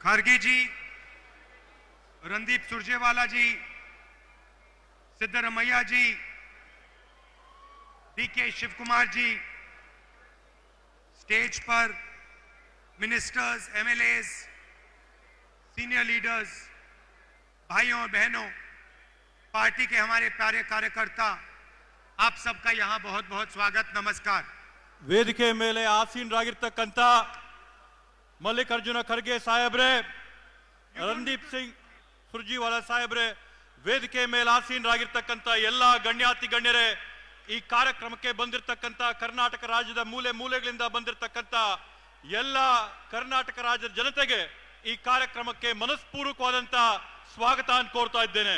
Kharge ji Randeep Surjewala ji Siddaramaiah ji D K Shiva Kumar ji stage पर ministers MLAs senior leaders भाइयों और बहनों party के हमारे प्यारे कार्यकर्ता आप सबका यहाँ बहुत बहुत स्वागत नमस्कार ವೇದಿಕೆ ಮೇಲೆ ಆಸೀನರಾಗಿರ್ತಕ್ಕಂಥ ಮಲ್ಲಿಕಾರ್ಜುನ ಖರ್ಗೆ ಸಾಹೇಬ್ರೆ ರಣದೀಪ್ ಸಿಂಗ್ ಸುರ್ಜಿವಾಲ ಸಾಹೇಬ್ರೆ ವೇದಿಕೆ ಮೇಲೆ ಆಸೀನರಾಗಿರ್ತಕ್ಕಂಥ ಎಲ್ಲ ಗಣ್ಯಾತಿ ಗಣ್ಯರೇ ಈ ಕಾರ್ಯಕ್ರಮಕ್ಕೆ ಬಂದಿರತಕ್ಕಂಥ ಕರ್ನಾಟಕ ರಾಜ್ಯದ ಮೂಲೆ ಮೂಲೆಗಳಿಂದ ಬಂದಿರತಕ್ಕಂಥ ಎಲ್ಲ ಕರ್ನಾಟಕ ರಾಜ್ಯದ ಜನತೆಗೆ ಈ ಕಾರ್ಯಕ್ರಮಕ್ಕೆ ಮನಸ್ಪೂರ್ವಕವಾದಂತ ಸ್ವಾಗತ ಅಂತ ಕೋರ್ತಾ ಇದ್ದೇನೆ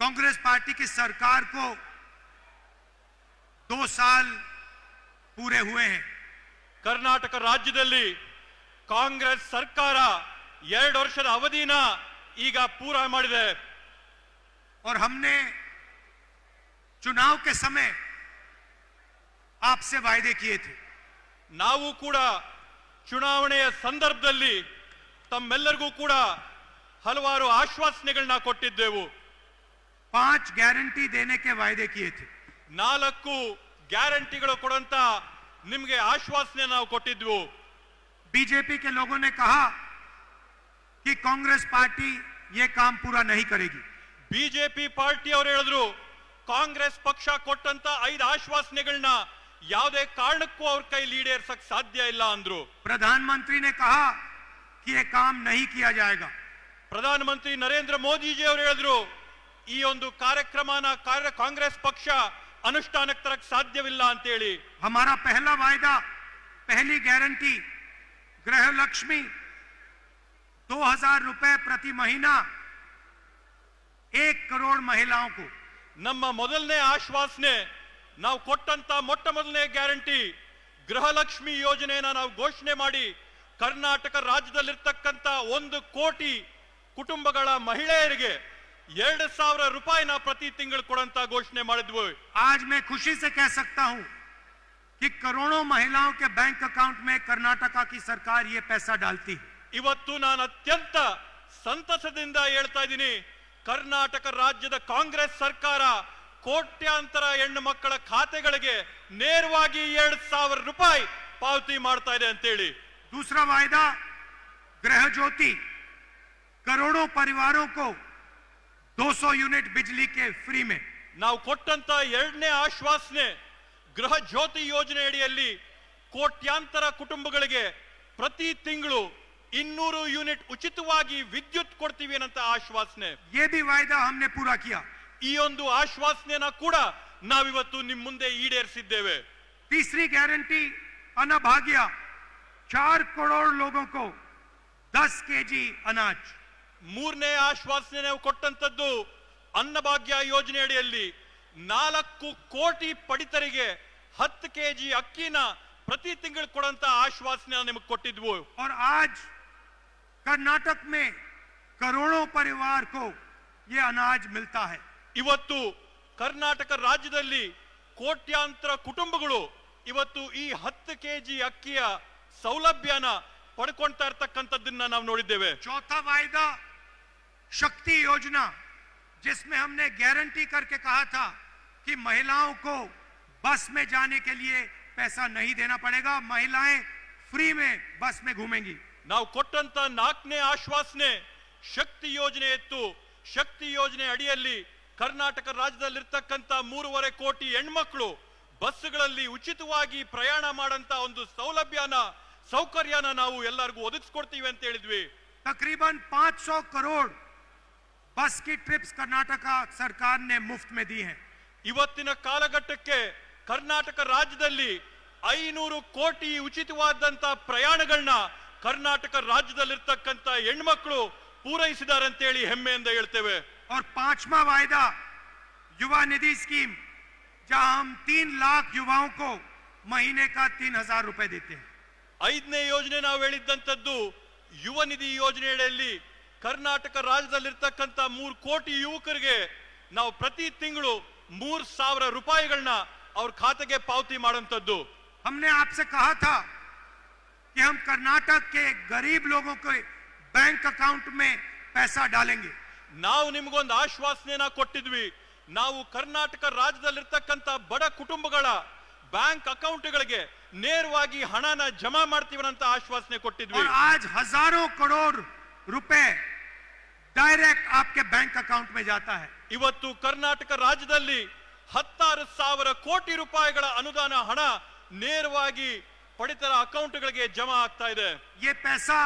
कांग्रेस पार्टी की सरकार को दो साल पूरे हुए हैं ಕರ್ನಾಟಕ ರಾಜ್ಯದಲ್ಲಿ ಕಾಂಗ್ರೆಸ್ ಸರ್ಕಾರ ಎರಡು ವರ್ಷದ ಅವಧಿನ ಈಗ ಪೂರ ಮಾಡಿದೆ और हमने चुनाव के समय आपसे वायदे किए थे ನಾವು ಕೂಡ ಚುನಾವಣೆಯ ಸಂದರ್ಭದಲ್ಲಿ ತಮ್ಮೆಲ್ಲರಿಗೂ ಕೂಡ ಹಲವಾರು ಆಶ್ವಾಸನೆಗಳನ್ನ ಕೊಟ್ಟಿದ್ದೆವು पांच गारंटी देने के वायदे किए थे ನಾಲ್ಕು ಗ್ಯಾರಂಟಿಗಳು ಕೊಡುವಂತ ನಿಮ್ಗೆ ಆಶ್ವಾಸನೆ ನಾವು ಕೊಟ್ಟಿದ್ವು बीजेपी के लोगों ने कहा कि कांग्रेस पार्टी ये काम पूरा नहीं करेगी ಬಿಜೆಪಿ ಪಾರ್ಟಿ ಅವರು ಹೇಳಿದ್ರು ಕಾಂಗ್ರೆಸ್ ಪಕ್ಷ ಕೊಟ್ಟಂತ ಐದು ಆಶ್ವಾಸನೆಗಳನ್ನ ಯಾವುದೇ ಕಾರಣಕ್ಕೂ ಅವ್ರ ಕೈ ಈಡೇರ್ಸಕ್ ಸಾಧ್ಯ ಇಲ್ಲ ಅಂದ್ರು प्रधानमंत्री ने कहा कि ये काम नहीं किया जाएगा ಪ್ರಧಾನಮಂತ್ರಿ ನರೇಂದ್ರ ಮೋದಿಜಿ ಅವರು ಹೇಳಿದ್ರು ಈ ಒಂದು ಕಾರ್ಯಕ್ರಮನ ಕಾರ್ಯ ಕಾಂಗ್ರೆಸ್ ಪಕ್ಷ ಅನುಷ್ಠಾನಕ್ಕೆ ತರಕ್ ಸಾಧ್ಯವಿಲ್ಲ ಅಂತೇಳಿ हमारा पहला वायदा पहली गारंटी गृह लक्ष्मी दो हजार रुपए प्रति महीना एक करोड़ महिलाओं को ನಮ್ಮ ಮೊದಲನೇ ಆಶ್ವಾಸನೆ ನಾವು ಕೊಟ್ಟಂತ ಮೊಟ್ಟ ಮೊದಲನೇ ಗ್ಯಾರಂಟಿ ಗೃಹಲಕ್ಷ್ಮಿ ಯೋಜನೆಯನ್ನ ನಾವು ಘೋಷಣೆ ಮಾಡಿ ಕರ್ನಾಟಕ ರಾಜ್ಯದಲ್ಲಿರ್ತಕ್ಕಂತ ಒಂದು ಕೋಟಿ ಕುಟುಂಬಗಳ ಮಹಿಳೆಯರಿಗೆ ಎರಡು ಸಾವಿರ ರೂಪಾಯಿನ ಪ್ರತಿ ತಿಂಗಳು ಕೊಡಂತ ಘೋಷಣೆ ಮಾಡಿದ್ವು आज मैं खुशी से कह सकता हूं कि करोड़ों महिलाओं के बैंक अकाउंट में कर्नाटका की सरकार ये पैसा डालती है ಇವತ್ತು ನಾನು ಅತ್ಯಂತ ಸಂತಸದಿಂದ ಹೇಳ್ತಾ ಇದ್ದೀನಿ ಕರ್ನಾಟಕ ರಾಜ್ಯದ ಕಾಂಗ್ರೆಸ್ ಸರ್ಕಾರ ಕೋಟ್ಯಾಂತರ ಹೆಣ್ಣು ಮಕ್ಕಳ ಖಾತೆಗಳಿಗೆ ನೇರವಾಗಿ ಎರಡ್ ಸಾವಿರ ರೂಪಾಯಿ ಪಾವತಿ ಮಾಡ್ತಾ ಇದೆ ಅಂತೇಳಿ दूसरा वायदा गृह ज्योति करोड़ों परिवारों को 200 यूनिट बिजली के फ्री में ನಾವು ಕೊಟ್ಟಂತ ಎರಡನೇ ಆಶ್ವಾಸನೆ ಗೃಹ ಜ್ಯೋತಿ ಯೋಜನೆ ಅಡಿಯಲ್ಲಿ ಕೋಟ್ಯಾಂತರ ಕುಟುಂಬಗಳಿಗೆ ಪ್ರತಿ ತಿಂಗಳು ಇನ್ನೂರು ಯೂನಿಟ್ ಉಚಿತವಾಗಿ ವಿದ್ಯುತ್ ಕೊಡ್ತೀವಿ ಅನ್ನಂತ ಆಶ್ವಾಸನೆ ये भी वायदा हमने पूरा किया ಈ ಒಂದು ಆಶ್ವಾಸನೆಯನ್ನ ಕೂಡ ನಾವಿವತ್ತು ನಿಮ್ ಮುಂದೆ ಈಡೇರಿಸಿದ್ದೇವೆ तीसरी गारंटी अनभाग्या चार करोड़ लोगों को 10 केजी अनाज ಮೂರನೇ ಆಶ್ವಾಸನೆ ನಾವು ಕೊಟ್ಟಂತದ್ದು ಅನ್ನಭಾಗ್ಯ ಯೋಜನೆ ಅಡಿಯಲ್ಲಿ ನಾಲ್ಕು ಕೋಟಿ ಪಡಿತರಿಗೆ ಹತ್ತು ಕೆಜಿ ಅಕ್ಕಿನ ಪ್ರತಿ ತಿಂಗಳು ಕೊಡಂತ ಆಶ್ವಾಸನೆ ನಿಮಗೆ ಕೊಟ್ಟಿದ್ವು और आज कर्नाटक में करोड़ों परिवार को ये अनाज मिलता है ಇವತ್ತು ಕರ್ನಾಟಕ ರಾಜ್ಯದಲ್ಲಿ ಕೋಟ್ಯಾಂತರ ಕುಟುಂಬಗಳು ಇವತ್ತು ಈ ಹತ್ತು ಕೆಜಿ ಅಕ್ಕಿಯ ಸೌಲಭ್ಯನ ಪಡ್ಕೊಳ್ತಾ ಇರ್ತಕ್ಕಂಥದ್ದನ್ನ ನಾವು ನೋಡಿದ್ದೇವೆ चौथा वायदा शक्ति योजना जिसमें हमने गारंटी करके कहा था कि महिलाओं को बस में जाने के लिए पैसा नहीं देना पड़ेगा महिलाएं फ्री में बस में घूमेंगी ನಾವು ಕೊಟ್ಟಂತ ನಾಲ್ಕನೇ ಆಶ್ವಾಸನೆ ಶಕ್ತಿ ಯೋಜನೆ ಇತ್ತು ಶಕ್ತಿ ಯೋಜನೆ ಅಡಿಯಲ್ಲಿ ಕರ್ನಾಟಕ ರಾಜ್ಯದಲ್ಲಿರ್ತಕ್ಕಂಥ ಮೂರುವರೆ ಕೋಟಿ ಹೆಣ್ಮಕ್ಳು ಬಸ್ಗಳಲ್ಲಿ ಉಚಿತವಾಗಿ ಪ್ರಯಾಣ ಮಾಡಂತ ಒಂದು ಸೌಲಭ್ಯನ ಸೌಕರ್ಯನ ನಾವು ಎಲ್ಲರಿಗೂ ಒದಗಿಸ್ಕೊಡ್ತೀವಿ ಅಂತ ಹೇಳಿದ್ವಿ तकरीबन 500 करोड़ बस की ट्रिप्स कर्नाटका सरकार ने मुफ्त में दी हैं ಇವತ್ತಿನ ಕಾಲಘಟ್ಟಕ್ಕೆ ಕರ್ನಾಟಕ ರಾಜ್ಯದಲ್ಲಿ ಐನೂರು ಕೋಟಿ ಉಚಿತವಾದಂತ ಪ್ರಯಾಣಗಳನ್ನ ಕರ್ನಾಟಕ ರಾಜ್ಯದಲ್ಲಿರ್ತಕ್ಕಂಥ ಹೆಣ್ಮಕ್ಳು ಪೂರೈಸಿದ್ದಾರೆ ಅಂತೇಳಿ ಹೆಮ್ಮೆಯಿಂದ ಹೇಳ್ತೇವೆ और पांचवा वायदा युवा निधि स्कीम जहां हम तीन लाख युवाओं को महीने का तीन हजार रुपए देते हैं ಐದನೇ ಯೋಜನೆ ನಾವು ಹೇಳಿದ್ದಂಥದ್ದು ಯುವ ನಿಧಿ ಯೋಜನೆಯಲ್ಲಿ ಕರ್ನಾಟಕ ರಾಜ್ಯದಲ್ಲಿರ್ತಕ್ಕಂಥ ಮೂರು ಕೋಟಿ ಯುವಕರಿಗೆ ನಾವು ಪ್ರತಿ ತಿಂಗಳು ಮೂರ್ ಸಾವಿರ ರೂಪಾಯಿಗಳನ್ನ ಅವ್ರ ಖಾತೆಗೆ ಪಾವತಿ ಮಾಡುವಂಥದ್ದು हमने आपसे कहा था कि हम कर्नाटक के गरीब लोगों के बैंक अकाउंट में पैसा डालेंगे ನಾವು ನಿಮ್ಗೊಂದು ಆಶ್ವಾಸನೆಯನ್ನ ಕೊಟ್ಟಿದ್ವಿ ನಾವು ಕರ್ನಾಟಕ ರಾಜ್ಯದಲ್ಲಿರ್ತಕ್ಕಂಥ ಬಡ ಕುಟುಂಬಗಳ ಬ್ಯಾಂಕ್ ಅಕೌಂಟ್ಗಳಿಗೆ ನೇರವಾಗಿ ಹಣನ ಜಮಾ ಮಾಡ್ತೀವಿ ಅಂತ ಆಶ್ವಾಸನೆ ಕೊಟ್ಟಿದ್ವಿ और आज हजारों करोड़ रुपए डायरेक्ट आपके बैंक अकाउंट में जाता है ಇವತ್ತು ಕರ್ನಾಟಕ ರಾಜ್ಯದಲ್ಲಿ ಹತ್ತಾರು ಸಾವಿರ ಕೋಟಿ ರೂಪಾಯಿಗಳ ಅನುದಾನ ಹಣ ನೇರವಾಗಿ ಪಡಿತರ ಅಕೌಂಟ್ಗಳಿಗೆ ಜಮಾ ಆಗ್ತಾ ಇದೆ ये पैसा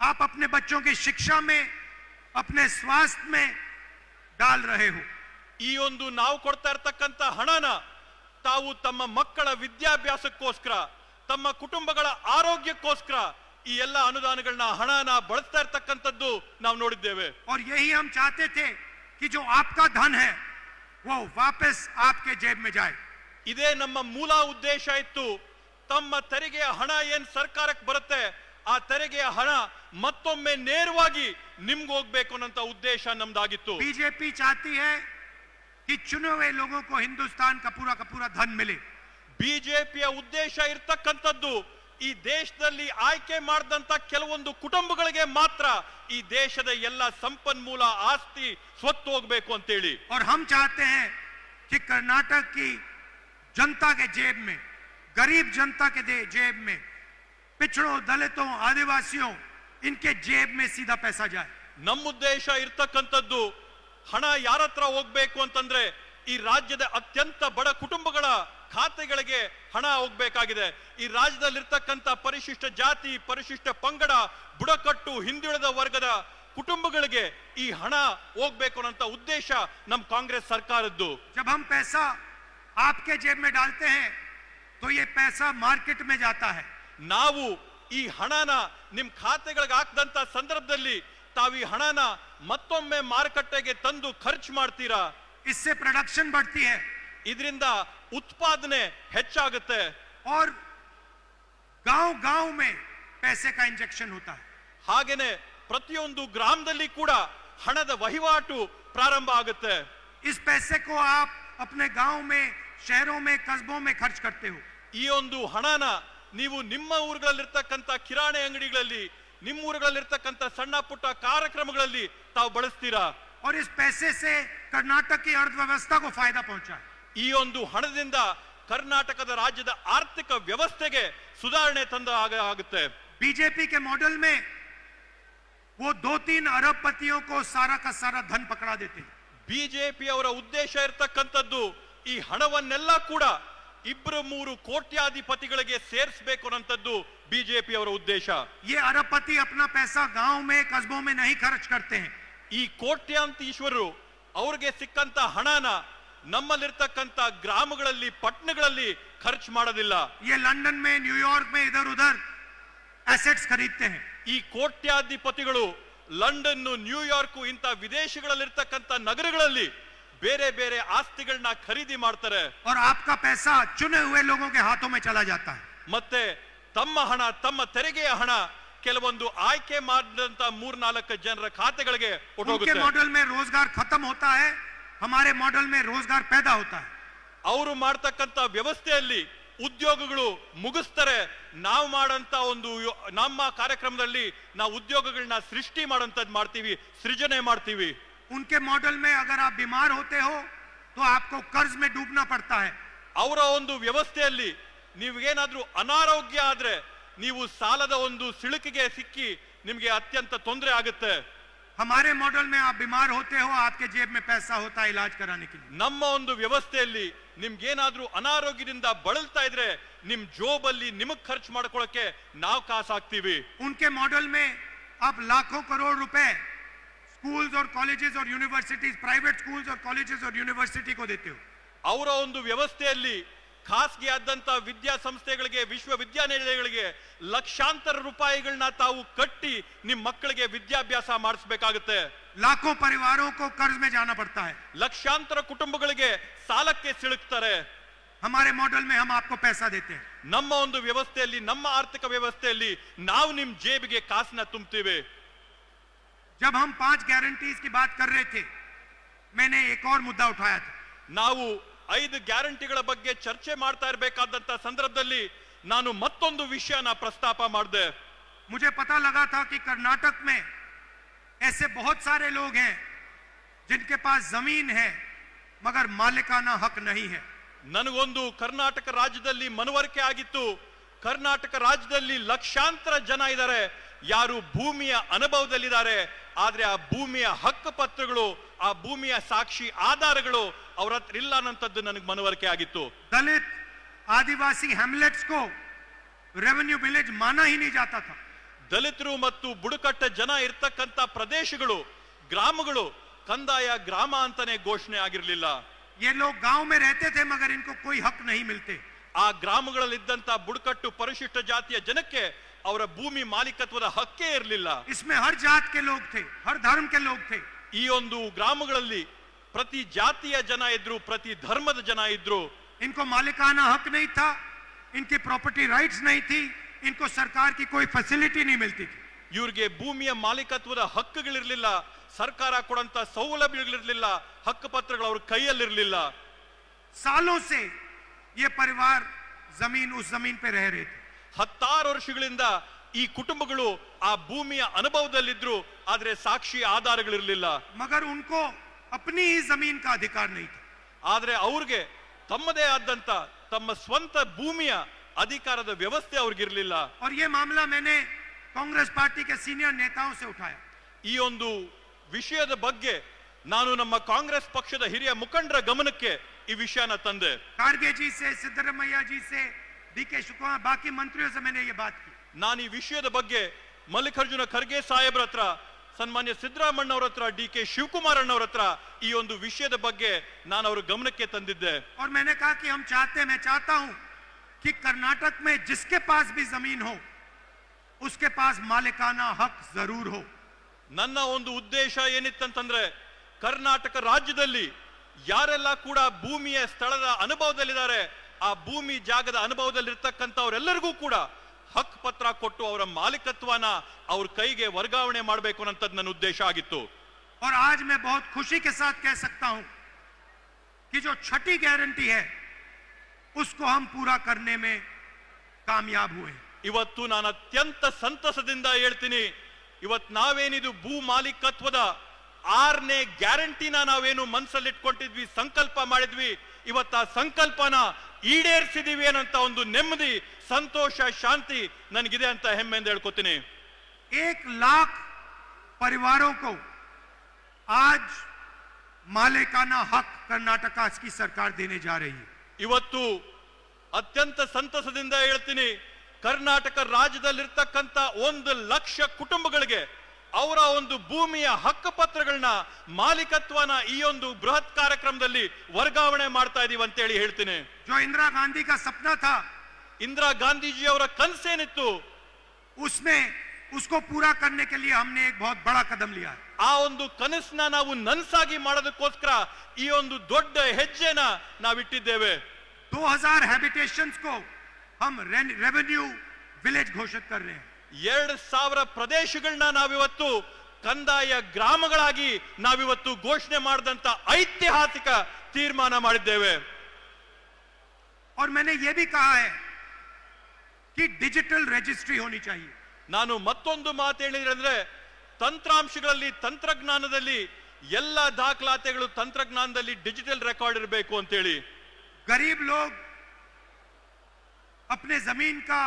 आप अपने बच्चों की शिक्षा में अपने स्वास्थ्य में डाल रहे हो ಈ ಒಂದು ನಾವು ಕೊಡ್ತಾ ಇರ್ತಕ್ಕಂಥ ಹಣನ ತಾವು ತಮ್ಮ ಮಕ್ಕಳ ವಿದ್ಯಾಭ್ಯಾಸಕ್ಕೋಸ್ಕರ ತಮ್ಮ ಕುಟುಂಬಗಳ ಆರೋಗ್ಯಕ್ಕೋಸ್ಕರ ಈ ಎಲ್ಲ ಅನುದಾನಗಳನ್ನ ಹಣನ ಬಳಸ್ತಾ ಇರ್ತಕ್ಕಂಥದ್ದು ನಾವು ನೋಡಿದ್ದೇವೆ और यही हम चाहते थे कि जो आपका धन है वो वापस आपके जेब में जाए ಇದೇ ನಮ್ಮ ಮೂಲ ಉದ್ದೇಶ ಇತ್ತು ತಮ್ಮ ತೆರಿಗೆಯ ಹಣ ಏನ್ ಸರ್ಕಾರಕ್ಕೆ ಬರುತ್ತೆ ಆ ತೆರಿಗೆಯ ಹಣ ಮತ್ತೊಮ್ಮೆ ನೇರವಾಗಿ ನಿಮ್ಗೆ ಹೋಗ್ಬೇಕು ಅನ್ನೋಂಥ ಉದ್ದೇಶ ನಮ್ದಾಗಿತ್ತು बीजेपी चाहती है कि चुने हुए लोगों को हिंदुस्तान का पूरा का पूरा धन मिले ಬಿಜೆಪಿಯ ಉದ್ದೇಶ ಇರ್ತಕ್ಕಂಥದ್ದು ಈ ದೇಶದಲ್ಲಿ ಆಯ್ಕೆ ಮಾಡಿದಂತ ಕೆಲವೊಂದು ಕುಟುಂಬಗಳಿಗೆ ಮಾತ್ರ ಈ ದೇಶದ ಎಲ್ಲ ಸಂಪನ್ಮೂಲ ಆಸ್ತಿ ಸ್ವತ್ತು ಹೋಗ್ಬೇಕು ಅಂತೇಳಿ और हम चाहते हैं कि कर्नाटक की जनता के जेब में गरीब जनता के दे- जेब में पिछड़ों दलितों आदिवासियों इनके जेब में सीधा पैसा जाए ನಮ್ಮ ಉದ್ದೇಶ ಇರ್ತಕ್ಕಂಥದ್ದು ಹಣ ಯಾರ ಹತ್ರ ಹೋಗ್ಬೇಕು ಅಂತಂದ್ರೆ ಈ ರಾಜ್ಯದ ಅತ್ಯಂತ ಬಡ ಕುಟುಂಬಗಳ ಖಾತೆಗಳಿಗೆ ಹಣ ಹೋಗ್ಬೇಕಾಗಿದೆ ಈ ರಾಜ್ಯದಲ್ಲಿರ್ತಕ್ಕಂಥ ಪರಿಶಿಷ್ಟ ಜಾತಿ ಪರಿಶಿಷ್ಟ ಪಂಗಡ ಬುಡಕಟ್ಟು ಹಿಂದುಳಿದ ವರ್ಗದ ಕುಟುಂಬಗಳಿಗೆ ಈ ಹಣ ಹೋಗ್ಬೇಕು ಅನ್ನೋಂಥ ಉದ್ದೇಶ ನಮ್ಮ ಕಾಂಗ್ರೆಸ್ ಸರ್ಕಾರದ್ದು जब हम पैसा आपके जेब में डालते हैं तो ये पैसा मार्केट में जाता है ನಾವು ಈ ಹಣನ ನಿಮ್ ಖಾತೆಗಳಿಗೆ ಹಾಕದಂತ ಸಂದರ್ಭದಲ್ಲಿ ತಾವು ಈ ಹಣನ ಮತ್ತೊಮ್ಮೆ ಮಾರುಕಟ್ಟೆಗೆ ತಂದು ಖರ್ಚು ಮಾಡ್ತೀರಾ इससे प्रोडक्शन बढ़ती है ಇದರಿಂದ ಉತ್ಪಾದನೆ ಹೆಚ್ಚಾಗುತ್ತೆ और गांव गांव में पैसे का इंजेक्शन होता है ಹಾಗೇನೆ ಪ್ರತಿಯೊಂದು ಗ್ರಾಮದಲ್ಲಿ ಕೂಡ ಹಣದ ವಹಿವಾಟು ಪ್ರಾರಂಭ ಆಗುತ್ತೆ इस पैसे को आप अपने गांव में शहरों में कस्बों में खर्च करते हो ಈ ಒಂದು ಹಣನ ನೀವು ನಿಮ್ಮ ಊರುಗಳಲ್ಲಿರ್ತಕ್ಕಂಥ ಕಿರಾಣಿ ಅಂಗಡಿಗಳಲ್ಲಿ ನಿಮ್ಮ ಊರುಗಳಲ್ಲಿರ್ತಕ್ಕಂಥ ಸಣ್ಣ ಪುಟ್ಟ ಕಾರ್ಯಕ್ರಮಗಳಲ್ಲಿ ತಾವು ಬಳಸ್ತೀರಾ और इस पैसे से कर्नाटक की अर्थव्यवस्था को फायदा पहुंचा है ಈ ಒಂದು ಹಣದಿಂದ ಕರ್ನಾಟಕದ ರಾಜ್ಯದ ಆರ್ಥಿಕ ವ್ಯವಸ್ಥೆಗೆ ಸುಧಾರಣೆ ತಂದ ಆಗ- ಆಗುತ್ತೆ बीजेपी के मॉडल में वो दो तीन अरबपतियों को सारा का सारा धन पकड़ा देते हैं ಬಿಜೆಪಿ ಅವರ ಉದ್ದೇಶ ಇರ್ತಕ್ಕಂಥದ್ದು ಈ ಹಣವನ್ನೆಲ್ಲ ಕೂಡ ಇಬ್ರು ಮೂರು ಕೋಟ್ಯಾಧಿಪತಿಗಳಿಗೆ ಸೇರಿಸಬೇಕು ಅನ್ನೋಂಥದ್ದು ಬಿಜೆಪಿ ಅವರ ಉದ್ದೇಶ ये अरबपति अपना पैसा गांव में कस्बों में नहीं खर्च करते हैं ಈ ಕೋಟ್ಯಾಂತೀಶ್ವರರು ಅವ್ರಿಗೆ ಸಿಕ್ಕಂತ ಹಣನ ನಮ್ಮಲ್ಲಿರ್ತಕ್ಕಂಥ ಗ್ರಾಮಗಳಲ್ಲಿ ಪಟ್ಟಣಗಳಲ್ಲಿ ಖರ್ಚು ಮಾಡೋದಿಲ್ಲ ये लंदन में न्यूयॉर्क में इधर उधर एसेट्स खरीदते हैं ಈ ಕೋಟ್ಯಾಧಿಪತಿಗಳು ಲಂಡನ್ ನ್ಯೂಯಾರ್ಕ್ ಇಂಥ ವಿದೇಶಗಳಲ್ಲಿರ್ತಕ್ಕಂಥ ನಗರಗಳಲ್ಲಿ ಬೇರೆ ಬೇರೆ ಆಸ್ತಿಗಳನ್ನ ಖರೀದಿ ಮಾಡ್ತಾರೆ और आपका पैसा चुने हुए लोगों के हाथों में चला जाता है ಮತ್ತೆ ತಮ್ಮ ಹಣ ತಮ್ಮ ತೆರಿಗೆಯ ಹಣ ಕೆಲವೊಂದು ಆಯ್ಕೆ ಮಾಡಿದಂತ ಮೂರ್ನಾಲ್ಕು ಜನರ ಖಾತೆಗಳಿಗೆ उनके ಹೊಟ್ಟೋಗುತ್ತೆ मॉडल में रोजगार खत्म होता है हमारे मॉडल में रोजगार पैदा होता है ಅವರು ಮಾಡ್ತಕ್ಕಂತ ವ್ಯವಸ್ಥೆಯಲ್ಲಿ ಉದ್ಯೋಗಗಳು ಮುಗಿಸ್ತಾರೆ ನಾವು ಮಾಡಂತ ಒಂದು ಯೋ- ನಮ್ಮ ಕಾರ್ಯಕ್ರಮದಲ್ಲಿ ನಾವು ಉದ್ಯೋಗಗಳನ್ನ ಸೃಷ್ಟಿ ಮಾಡೋಂಥದ್ದು ಮಾಡ್ತೀವಿ ಸೃಜನೆ ಮಾಡ್ತೀವಿ उनके मॉडल में अगर आप बीमार होते हो तो आपको कर्ज में डूबना पड़ता है ಅವರ ಒಂದು ವ್ಯವಸ್ಥೆಯಲ್ಲಿ ನೀವೇನಾದ್ರೂ ಅನಾರೋಗ್ಯ ಆದ್ರೆ ನೀವು ಸಾಲದ ಒಂದು ಸಿಳುಕಿಗೆ ಸಿಕ್ಕಿ ನಿಮ್ಗೆ ಅತ್ಯಂತ ತೊಂದರೆ ಆಗುತ್ತೆ हमारे मॉडल में आप बीमार होते हो आपके जेब में पैसा होता है इलाज कराने के लिए ನಮ್ಮ ಒಂದು ವ್ಯವಸ್ಥೆಯಲ್ಲಿ ನಿಮ್ಗೇನಾದ್ರೂ ಅನಾರೋಗ್ಯದಿಂದ ಬಳಲ್ತಾ ಇದ್ರೆ ನಿಮ್ ಜೋಬಲ್ಲಿ ನಿಮಗ್ ಖರ್ಚು ಮಾಡ್ಕೊಳಕ್ಕೆ ನಾವು ಕಾಸು ಹಾಕ್ತೀವಿ उनके मॉडल में आप लाखों करोड़ रुपए स्कूल्स और कॉलेजेस और यूनिवर्सिटीज प्राइवेट स्कूल्स और कॉलेजेस और यूनिवर्सिटी को देते हो ಅವರ ಒಂದು ವ್ಯವಸ್ಥೆಯಲ್ಲಿ ಖಾಸಗಿ ಆದಂತ ವಿದ್ಯಾಸಂಸ್ಥೆಗಳಿಗೆ ವಿಶ್ವವಿದ್ಯಾನಿಲಯಗಳಿಗೆ ಲಕ್ಷಾಂತರ ರೂಪಾಯಿಗಳನ್ನ ತಾವು ಕಟ್ಟಿ ನಿಮ್ ಮಕ್ಕಳಿಗೆ ವಿದ್ಯಾಭ್ಯಾಸ ಮಾಡಿಸ್ಬೇಕಾಗುತ್ತೆ लाखों परिवारों को कर्ज में जाना पड़ता है ಲಕ್ಷಾಂತರ ಕುಟುಂಬಗಳಿಗೆ ಸಾಲಕ್ಕೆ ಸಿಲುಕ್ತಾರೆ हमारे मॉडल में हम आपको पैसा देते हैं ನಮ್ಮ ಒಂದು ವ್ಯವಸ್ಥೆಯಲ್ಲಿ ನಮ್ಮ ಆರ್ಥಿಕ ವ್ಯವಸ್ಥೆಯಲ್ಲಿ ನಾವು ನಿಮ್ ಜೇಬಿಗೆ ಕಾಸನ್ನ ತುಂಬ್ತೀವಿ जब हम पांच गारंटीज की बात कर रहे थे मैंने एक और मुद्दा उठाया था ನಾವು ಐದು ಗ್ಯಾರಂಟಿಗಳ ಬಗ್ಗೆ ಚರ್ಚೆ ಮಾಡ್ತಾ ಇರಬೇಕಾದಂತ ಸಂದರ್ಭದಲ್ಲಿ ನಾನು ಮತ್ತೊಂದು ವಿಷಯನ ಪ್ರಸ್ತಾಪ ಮಾಡಿದೆ मुझे पता लगा था कि कर्नाटक में ऐसे बहुत सारे लोग हैं जिनके पास जमीन है मगर मालिकाना हक नहीं है ನನಗೊಂದು ಕರ್ನಾಟಕ ರಾಜ್ಯದಲ್ಲಿ ಮನವರಿಕೆ ಆಗಿತ್ತು ಕರ್ನಾಟಕ ರಾಜ್ಯದಲ್ಲಿ ಲಕ್ಷಾಂತರ ಜನ ಇದ್ದಾರೆ ಯಾರು ಭೂಮಿಯ ಅನುಭವದಲ್ಲಿದ್ದಾರೆ ಆದ್ರೆ ಆ ಭೂಮಿಯ ಹಕ್ಕು ಪತ್ರಗಳು ಆ ಭೂಮಿಯ ಸಾಕ್ಷಿ ಆಧಾರಗಳು ಅವ್ರ ಹತ್ರ ಇಲ್ಲ ಅನ್ನೋಂಥದ್ದು ನನಗೆ ಮನವರಿಕೆ ಆಗಿತ್ತು दलित आदिवासी हैमलेट्स को रेवेन्यू विलेज माना ही नहीं जाता था ದಲಿತರು ಮತ್ತು ಬುಡಕಟ್ಟ ಜನ ಇರ್ತಕ್ಕಂಥ ಪ್ರದೇಶಗಳು ಗ್ರಾಮಗಳು ಕಂದಾಯ ಗ್ರಾಮ ಅಂತಾನೆ ಘೋಷಣೆ ಆಗಿರ್ಲಿಲ್ಲ ये लोग गांव में रहते थे मगर इनको कोई हक नहीं मिलते ಆ ಗ್ರಾಮಗಳಲ್ಲಿದ್ದಂಥ ಬುಡಕಟ್ಟು ಪರಿಶಿಷ್ಟ ಜಾತಿಯ ಜನಕ್ಕೆ ಅವರ ಭೂಮಿ ಮಾಲೀಕತ್ವದ ಹಕ್ಕೇ ಇರಲಿಲ್ಲ. ಇಸ್ಮೆ ಹರ್ ಜಾತ್ ಹರ್ ಧರ್ಮ ಈ ಒಂದು ಗ್ರಾಮಗಳಲ್ಲಿ ಪ್ರತಿ ಜಾತಿಯ ಜನ ಇದ್ರು ಪ್ರತಿ ಧರ್ಮದ ಜನ ಇದ್ರು. ಇನ್ಕೋ ಮಾಲಿಕಾನ ಹಕ್ ನಹೀ ಇನ್ಕೆ ಇನ್ಕಿ ಪ್ರಾಪರ್ಟಿ ರೈಟ್ಸ್ ನೈತಿ ಥಿ ಇನ್ಕೋ ಸರ್ಕಾರ ಕಿ ಫೆಸಿಲಿಟಿ ನೀ ಮಿಲ್ತಿ ಇವ್ರಿಗೆ ಭೂಮಿಯ ಮಾಲೀಕತ್ವದ ಹಕ್ಕುಗಳಿರಲಿಲ್ಲ ಸರ್ಕಾರ ಕೊಡಂತ ಸೌಲಭ್ಯಗಳಿರಲಿಲ್ಲ ಹಕ್ಕು ಪತ್ರಗಳು ಅವ್ರ ಕೈಯಲ್ಲಿರಲಿಲ್ಲ. ಸಾಲೋ ಸೇ ये परिवार जमीन उस जमीन पे रह रहे थे ಹತ್ತಾರು ವರ್ಷಗಳಿಂದ ಈ ಕುಟುಂಬಗಳು ಆ ಭೂಮಿಯ ಅನುಭವದಲ್ಲಿದ್ರು ಆದ್ರೆ ಸಾಕ್ಷಿ ಆಧಾರಗಳಿರ್ಲಿಲ್ಲ मगर उनको अपनी ही जमीन का अधिकार नहीं था ಆದ್ರೆ ಅವ್ರಿಗೆ ತಮ್ಮದೇ ಆದಂತ ತಮ್ಮ ಸ್ವಂತ ಭೂಮಿಯ ಅಧಿಕಾರದ ವ್ಯವಸ್ಥೆ ಅವ್ರಿಗಿರ್ಲಿಲ್ಲ और ये मामला मैंने कांग्रेस पार्टी के सीनियर नेताओं से उठाया ಈ ಒಂದು ವಿಷಯದ ಬಗ್ಗೆ ನಾನು ನಮ್ಮ ಕಾಂಗ್ರೆಸ್ ಪಕ್ಷದ ಹಿರಿಯ ಮುಖಂಡರ ಗಮನಕ್ಕೆ ಈ ವಿಷಯನ ತಂದೆ खारगे जी से सिद्धरमैया जी से डी के शुक्ला बाकी मंत्रियों से मैंने ये बात की ನಾನು ಈ ವಿಷಯದ ಬಗ್ಗೆ ಮಲ್ಲಿಕಾರ್ಜುನ ಖರ್ಗೆ ಸಾಹೇಬ್ರ ಹತ್ರ ಸನ್ಮಾನ್ಯ ಸಿದ್ದರಾಮಣ್ಣ ಅವ್ರ ಹತ್ರ ಡಿ ಕೆ ಶಿವಕುಮಾರ್ ಅಣ್ಣವ್ರ ಹತ್ರ ಈ ಒಂದು ವಿಷಯದ ಬಗ್ಗೆ ನಾನು ಅವ್ರ ಗಮನಕ್ಕೆ ತಂದಿದ್ದೆ और मैंने कहा कि हम चाहते हैं मैं चाहता हूं कि कर्नाटक में जिसके पास भी जमीन हो उसके पास मालिकाना हक जरूर हो ನನ್ನ ಒಂದು ಉದ್ದೇಶ ಏನಿತ್ತಂತಂದ್ರೆ ಕರ್ನಾಟಕ ರಾಜ್ಯದಲ್ಲಿ ಯಾರೆಲ್ಲ ಕೂಡ ಭೂಮಿಯ ಸ್ಥಳದ ಅನುಭವದಲ್ಲಿದ್ದಾರೆ ಆ ಭೂಮಿ ಜಾಗದ ಅನುಭವದಲ್ಲಿರ್ತಕ್ಕಂಥವ್ರೆಲ್ಲರಿಗೂ ಕೂಡ ಹಕ್ ಪತ್ರ ಕೊಟ್ಟು ಅವರ ಮಾಲೀಕತ್ವನ ಅವ್ರ ಕೈಗೆ ವರ್ಗಾವಣೆ ಮಾಡಬೇಕು ಅನ್ನೋಂಥದ್ದು ನನ್ನ ಉದ್ದೇಶ ಆಗಿತ್ತು और आज मैं बहुत खुशी के साथ कह सकता हूं कि जो छठी गारंटी है उसको हम पूरा करने में कामयाब हुए हैं ಇವತ್ತು ನಾನು ಅತ್ಯಂತ ಸಂತಸದಿಂದ ಹೇಳ್ತೀನಿ ಇವತ್ ನಾವೇನಿದು ಭೂ ಮಾಲೀಕತ್ವದ ಆರನೇ ಗ್ಯಾರಂಟಿನ ನಾವೇನು ಮನಸ್ಸಲ್ಲಿ ಇಟ್ಕೊಂಡಿದ್ವಿ ಸಂಕಲ್ಪ ಮಾಡಿದ್ವಿ ಇವತ್ತ ಸಂಕಲ್ಪನ ಈಡೇರಿಸಿದೀವಿ ಏನಂತ ಒಂದು ನೆಮ್ಮದಿ ಸಂತೋಷ ಶಾಂತಿ ನನಗಿದೆ ಅಂತ ಹೆಮ್ಮೆ ಎಂದು ಹೇಳ್ಕೊತೀನಿ. ಏಕ್ ಲಾಖ ಪರಿವಾರಕ್ಕೂ ಆಜ್ ಮಾಲೇಕಾನ ಹಕ್ ಕರ್ನಾಟಕ ಕಿ ಸರ್ಕಾರ ದೇನೆ ಜಾರಿ. ಇವತ್ತು ಅತ್ಯಂತ ಸಂತಸದಿಂದ ಹೇಳ್ತೀನಿ ಕರ್ನಾಟಕ ರಾಜ್ಯದಲ್ಲಿರ್ತಕ್ಕಂಥ ಒಂದು ಲಕ್ಷ ಕುಟುಂಬಗಳಿಗೆ ಅವರ ಒಂದು ಭೂಮಿಯ ಹಕ್ಕು ಪತ್ರಗಳನ್ನ ಮಾಲೀಕತ್ವನ ಈ ಒಂದು ಬೃಹತ್ ಕಾರ್ಯಕ್ರಮದಲ್ಲಿ ವರ್ಗಾವಣೆ ಮಾಡ್ತಾ ಇದೀವಿ ಅಂತೇಳಿ ಹೇಳ್ತೀನಿ जो इंदिरा गांधी का सपना था ಇಂದಿರಾ ಗಾಂಧೀಜಿ ಅವರ ಕನಸೇನಿತ್ತು उसमें उसको पूरा करने के लिए हमने एक बहुत बड़ा कदम लिया है ಆ ಒಂದು ಕನಸನ್ನ ನಾವು ನನ್ಸಾಗಿ ಮಾಡೋದಕ್ಕೋಸ್ಕರ ಈ ಒಂದು ದೊಡ್ಡ ಹೆಜ್ಜೆನ ನಾವಿಟ್ಟಿದ್ದೇವೆ 2000 हैबिटेशंस को हम रेवेन्यू विलेज घोषित कर रहे हैं ಎರಡು ಸಾವಿರ ಪ್ರದೇಶಗಳನ್ನ ನಾವಿವತ್ತು ಕಂದಾಯ ಗ್ರಾಮಗಳಾಗಿ ನಾವಿವತ್ತು ಘೋಷಣೆ ಮಾಡಿದಂತ ಐತಿಹಾಸಿಕ ತೀರ್ಮಾನ ಮಾಡಿದ್ದೇವೆ और मैंने ये भी कहा है कि डिजिटल रजिस्ट्री होनी चाहिए ನಾನು ಮತ್ತೊಂದು ಮಾತು ಹೇಳಿದ್ರೆ ಅಂದ್ರೆ ತಂತ್ರಾಂಶಗಳಲ್ಲಿ ತಂತ್ರಜ್ಞಾನದಲ್ಲಿ ಎಲ್ಲ ದಾಖಲಾತಿಗಳು ತಂತ್ರಜ್ಞಾನದಲ್ಲಿ ಡಿಜಿಟಲ್ ರೆಕಾರ್ಡ್ ಇರಬೇಕು ಅಂತೇಳಿ गरीब लोग अपने जमीन का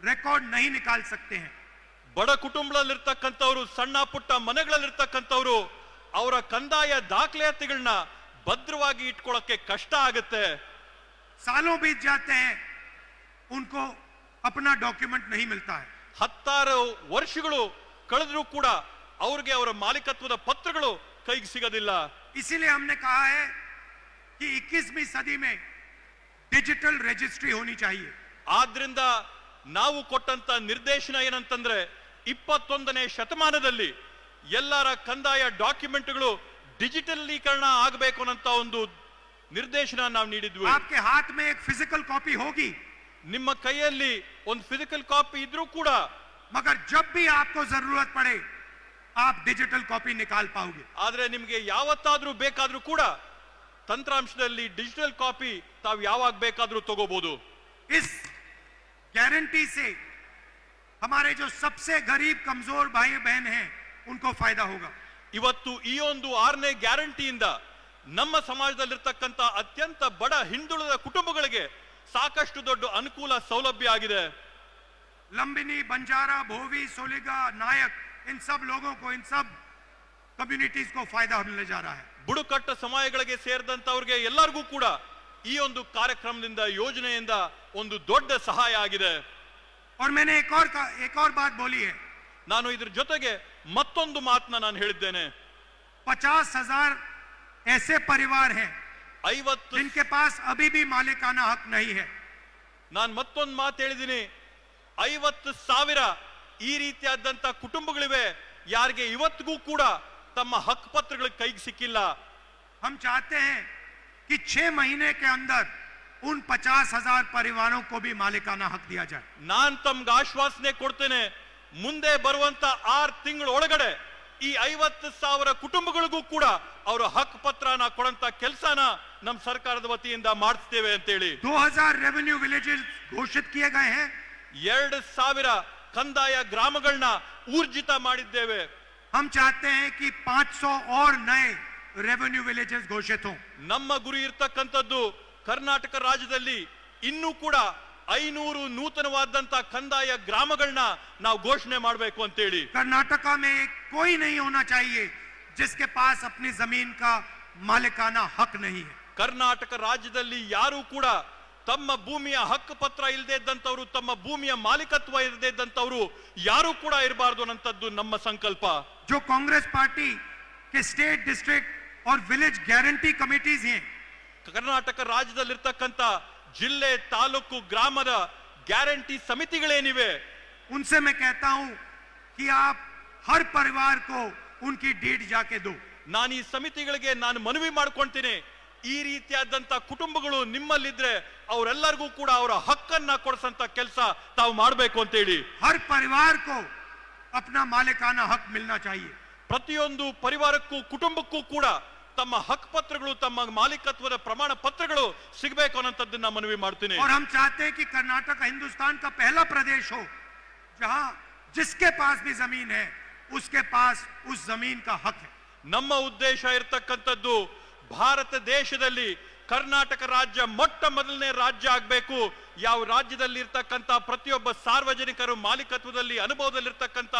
रिकॉर्ड नहीं निकाल सकते हैं ಬಡ ಕುಟುಂಬದಲ್ಲಿರ್ತಕ್ಕಂಥವ್ರು ಸಣ್ಣ ಪುಟ್ಟ ಮನೆಗಳಲ್ಲಿರ್ತಕ್ಕಂಥವ್ರು ಅವರ ಕಂದಾಯ ದಾಖಲಾತಿಗಳನ್ನ ಭದ್ರವಾಗಿ ಇಟ್ಕೊಳ್ಳೋಕೆ ಕಷ್ಟ ಆಗುತ್ತೆ सालों बीत जाते हैं उनको अपना डॉक्यूमेंट नहीं मिलता है ಹತ್ತಾರು ವರ್ಷಗಳು ಕಳೆದ್ರೂ ಕೂಡ ಅವ್ರಿಗೆ ಅವರ ಮಾಲೀಕತ್ವದ ಪತ್ರಗಳು ಕೈಗೆ ಸಿಗೋದಿಲ್ಲ इसीलिए हमने कहा है कि 21वीं सदी में डिजिटल रजिस्ट्री होनी चाहिए ಆದ್ರಿಂದ ನಾವು ಕೊಟ್ಟಂತ ನಿರ್ದೇಶನ ಏನಂತಂದ್ರೆ ಇಪ್ಪತ್ತೊಂದನೇ ಶತಮಾನದಲ್ಲಿ ಎಲ್ಲರ ಕಂದಾಯ ಡಾಕ್ಯುಮೆಂಟ್ಗಳು ಡಿಜಿಟಲೀಕರಣ ಆಗಬೇಕು ಅನ್ನಂತ ಒಂದು ನಿರ್ದೇಶನ ನಾವು ನೀಡಿದ್ವಿ. ಹಾತ್ ಮೇ ಫಿಸಿಕಲ್ ಕಾಪಿ ಹೋಗಿ ನಿಮ್ಮ ಕೈಯಲ್ಲಿ ಒಂದು ಫಿಸಿಕಲ್ ಕಾಪಿ ಇದ್ರೂ ಕೂಡ ಮಗರ್ ಜಬ್ ಬಿ ಆಪ್ಕೋ ಜರೂರತ್ ಪಡೆ ಆಪ್ ಡಿಜಿಟಲ್ ಕಾಪಿ ನಿಕಾಲ್ ಪಾವುಗೆ ಆದ್ರೆ ನಿಮಗೆ ಯಾವತ್ತಾದ್ರೂ ಬೇಕಾದ್ರೂ ಕೂಡ ತಂತ್ರಾಂಶದಲ್ಲಿ ಡಿಜಿಟಲ್ ಕಾಪಿ ತಾವು ಯಾವಾಗ ಬೇಕಾದ್ರೂ ತಗೋಬಹುದು ಇಸ್ गारंटी से हमारे जो सबसे गरीब कमजोर भाई बहन हैं उनको फायदा होगा ಇವತ್ತು ಈ ಒಂದು ಆರನೇ ಗ್ಯಾರಂಟಿಯಿಂದ ನಮ್ಮ ಸಮಾಜದಲ್ಲಿರ್ತಕ್ಕಂಥ ಅತ್ಯಂತ ಬಡ ಹಿಂದುಳಿದ ಕುಟುಂಬಗಳಿಗೆ ಸಾಕಷ್ಟು ದೊಡ್ಡ ಅನುಕೂಲ ಸೌಲಭ್ಯ ಆಗಿದೆ लंबिनी बंजारा भोवी सोलिगा नायक इन सब लोगों को इन सब कम्युनिटीज को फायदा मिलने जा रहा है ಬುಡಕಟ್ಟು ಸಮಯಗಳಿಗೆ ಸೇರಿದಂತವ್ರಿಗೆ ಎಲ್ಲರಿಗೂ ಕೂಡ ಈ ಒಂದು ಕಾರ್ಯಕ್ರಮದಿಂದ ಯೋಜನೆಯಿಂದ ಒಂದು ದೊಡ್ಡ ಸಹಾಯ ಆಗಿದೆ और मैंने एक और का, एक और बात बोली है ನಾನು ಇದ್ರ ಜೊತೆಗೆ ಮತ್ತೊಂದು ಮಾತನ್ನ ನಾನು ಹೇಳಿದ್ದೇನೆ पचास हजार ऐसे परिवार हैं ಐವತ್ತು जिनके पास अभी भी मालिकाना हक नहीं है ನಾನು ಮತ್ತೊಂದು ಮಾತು ಹೇಳಿದ್ದೀನಿ ಐವತ್ತು ಸಾವಿರ ಈ ರೀತಿಯಾದಂತ ಕುಟುಂಬಗಳಿವೆ ಯಾರಿಗೆ ಇವತ್ತಿಗೂ ಕೂಡ ತಮ್ಮ ಹಕ್ಕು ಪತ್ರಗಳ ಕೈಗೆ ಸಿಕ್ಕಿಲ್ಲ हम चाहते हैं कि छह महीने के अंदर उन पचास हजार परिवारों को भी मालिकाना हक दिया जाए ನಾನ್ ತಮ್ಗೆ ಆಶ್ವಾಸನೆ ಕೊಡ್ತೇನೆ ಮುಂದೆ ಬರುವಂತ ಆರ್ ತಿಂಗಳ ಒಳಗಡೆ ಈ ಐವತ್ತು ಸಾವಿರ ಕುಟುಂಬಗಳಿಗೂ ಕೂಡ ಅವರ ಹಕ್ಕು ಪತ್ರನ ಕೊಡಂತ ಕೆಲಸನ ನಮ್ಮ ಸರ್ಕಾರದ ವತಿಯಿಂದ ಮಾಡಿಸ್ತೇವೆ ಅಂತೇಳಿ 2000 रेवेन्यू विलेजेस घोषित किए गए हैं ಎರಡು ಸಾವಿರ ಕಂದಾಯ ಗ್ರಾಮಗಳನ್ನ ಊರ್ಜಿತ ಮಾಡಿದ್ದೇವೆ हम चाहते हैं कि 500 और नए ರೆವೆನ್ಯೂ ವಿಲೇಜಸ್ ಘೋಷಿತು. ನಮ್ಮ ಗುರಿ ಇರ್ತಕ್ಕಂಥದ್ದು ಕರ್ನಾಟಕ ರಾಜ್ಯದಲ್ಲಿ ಇನ್ನೂ ಕೂಡ ಐನೂರು ನೂತನವಾದಂತ ಕಂದಾಯ ಗ್ರಾಮಗಳನ್ನ ನಾವು ಘೋಷಣೆ ಮಾಡಬೇಕು ಅಂತೇಳಿ. ಕರ್ನಾಟಕ ಮೇ ಕೋಯಿ ನಹಿ ಹೋನಾ ಚಾಹಿಯೆ ಜಿಸ್ಕೆ ಪಾಸ್ ಅಪ್ನಿ ಜಮೀನ್ ಕಾ ಮಾಲಿಕಾನ ಹಕ್ ನಹಿ ಕರ್ನಾಟಕ ರಾಜ್ಯದಲ್ಲಿ ಯಾರು ಕೂಡ ತಮ್ಮ ಭೂಮಿಯ ಹಕ್ಕು ಪತ್ರ ಇಲ್ಲದೆ ಇದ್ದಂಥವ್ರು ತಮ್ಮ ಭೂಮಿಯ ಮಾಲೀಕತ್ವ ಇಲ್ಲದೆ ಇದ್ದಂಥವ್ರು ಯಾರು ಕೂಡ ಇರಬಾರ್ದು ಅನ್ನಂಥದ್ದು ನಮ್ಮ ಸಂಕಲ್ಪ. ಜೋ ಕಾಂಗ್ರೆಸ್ ಪಾರ್ಟಿ ಕೆ ಸ್ಟೇಟ್ ಡಿಸ್ಟ್ರಿಕ್ಟ್ और विलेज गारंटी कमिटीज हैं ಕರ್ನಾಟಕ ರಾಜ್ಯದಲ್ಲಿರ್ತಕ್ಕಂಥ ಜಿಲ್ಲೆ ತಾಲೂಕು ಗ್ರಾಮದ ಗ್ಯಾರಂಟಿ ಸಮಿತಿಗಳೇನಿವೆ उनसे मैं कहता हूं कि आप हर परिवार को उनकी डीड जाके दो ನಾನು ಈ ಸಮಿತಿಗಳಿಗೆ ನಾನು ಮನವಿ ಮಾಡ್ಕೊಂತೀನಿ ಈ ರೀತಿಯಾದಂತ ಕುಟುಂಬಗಳು ನಿಮ್ಮಲ್ಲಿದ್ರೆ ಅವರೆಲ್ಲರಿಗೂ ಕೂಡ ಅವರ ಹಕ್ಕನ್ನ ಕೊಡಿಸಂತ ಕೆಲಸ ತಾವು ಮಾಡಬೇಕು ಅಂತೇಳಿ हर परिवार को अपना मालिकाना हक मिलना चाहिए ಪ್ರತಿಯೊಂದು ಪರಿವಾರಕ್ಕೂ ಕುಟುಂಬಕ್ಕೂ ಕೂಡ ತಮ್ಮ ಹಕ್ ಪತ್ರಗಳು ತಮ್ಮ ಮಾಲೀಕತ್ವದ ಪ್ರಮಾಣ ಪತ್ರಗಳು ಸಿಗಬೇಕು ಅನ್ನೋಂಥದ್ದನ್ನ ಮನವಿ ಮಾಡ್ತೀನಿ और हम चाहते हैं कि कर्नाटक हिंदुस्तान का पहला प्रदेश हो जहां जिसके पास भी जमीन है उसके पास उस जमीन का हक है ನಮ್ಮ ಉದ್ದೇಶ ಇರ್ತಕ್ಕಂಥದ್ದು ಭಾರತ ದೇಶದಲ್ಲಿ ಕರ್ನಾಟಕ ರಾಜ್ಯ ಮೊಟ್ಟ ಮೊದಲನೇ ರಾಜ್ಯ ಆಗ್ಬೇಕು ಯಾವ ರಾಜ್ಯದಲ್ಲಿ ಇರ್ತಕ್ಕಂಥ ಪ್ರತಿಯೊಬ್ಬ ಸಾರ್ವಜನಿಕರು ಮಾಲೀಕತ್ವದಲ್ಲಿ ಅನುಭವದಲ್ಲಿರ್ತಕ್ಕಂಥ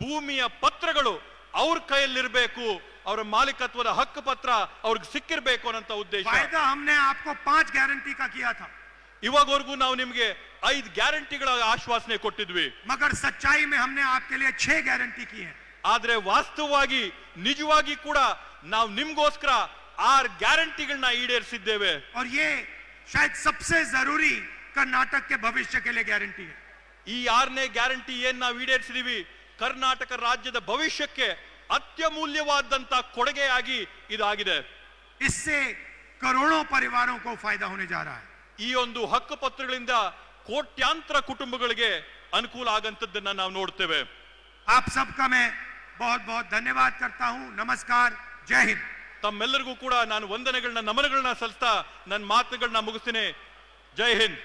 ಭೂಮಿಯ ಪತ್ರಗಳು ಅವ್ರ ಕೈಯಲ್ಲಿರ್ಬೇಕು ಅವರ ಮಾಲೀಕತ್ವದ ಹಕ್ಕು ಪತ್ರ ಅವ್ರಿಗೆ ಸಿಕ್ಕಿರ್ಬೇಕು ಅನ್ನೋಂಥ ಉದ್ದೇಶ वायदा हमने आपको पांच गारंटी का किया था ಇವಾಗವರೆಗೂ ನಾವು ನಿಮ್ಗೆ ಐದು ಗ್ಯಾರಂಟಿಗಳ ಆಶ್ವಾಸನೆ ಕೊಟ್ಟಿದ್ವಿ मगर सच्चाई में हमने आपके लिए छह गारंटी की है ಆದ್ರೆ ವಾಸ್ತವವಾಗಿ ನಿಜವಾಗಿ ಕೂಡ ನಾವು ನಿಮ್ಗೋಸ್ಕರ ಆರ್ ಗ್ಯಾರಂಟಿಗಳನ್ನ ಈಡೇರಿಸಿದ್ದೇವೆ और ये शायद सबसे जरूरी कर्नाटक के भविष्य के लिए गारंटी है ಈ ಆರನೇ ಗ್ಯಾರಂಟಿ ಏನ್ ನಾವು ಈಡೇರಿಸಿದೀವಿ ಕರ್ನಾಟಕ ರಾಜ್ಯದ ಭವಿಷ್ಯಕ್ಕೆ ಅತ್ಯಮೂಲ್ಯವಾದಂತ ಕೊಡುಗೆಯಾಗಿ ಇದಾಗಿದೆ. ಇಸ್ಸೆ ಕರೋಡೋ ಪರಿವಾರೋ ಕೋ ಫಾಯ್ದಾ ಹೋನೆ ಜಾ ಈ ಒಂದು ಹಕ್ಕು ಪತ್ರಗಳಿಂದ ಕೋಟ್ಯಾಂತರ ಕುಟುಂಬಗಳಿಗೆ ಅನುಕೂಲ ಆಗಂತದ್ದನ್ನ ನಾವು ನೋಡ್ತೇವೆ. ಆಪ್ ಸಬ್ಕಾ ಮೇ ಬಹುತ್ ಬಹುತ್ ಧನ್ಯವಾದ ಕರ್ತಾ ಹೂ ನಮಸ್ಕಾರ ಜೈ ಹಿಂದ್ ತಮ್ಮೆಲ್ಲರಿಗೂ ಕೂಡ ನಾನು ವಂದನೆಗಳನ್ನ ನಮನಗಳನ್ನ ಸಲ್ತಾ ನನ್ನ ಮಾತುಗಳನ್ನ ಮುಗಿಸ್ತೀನಿ. ಜೈ ಹಿಂದ್.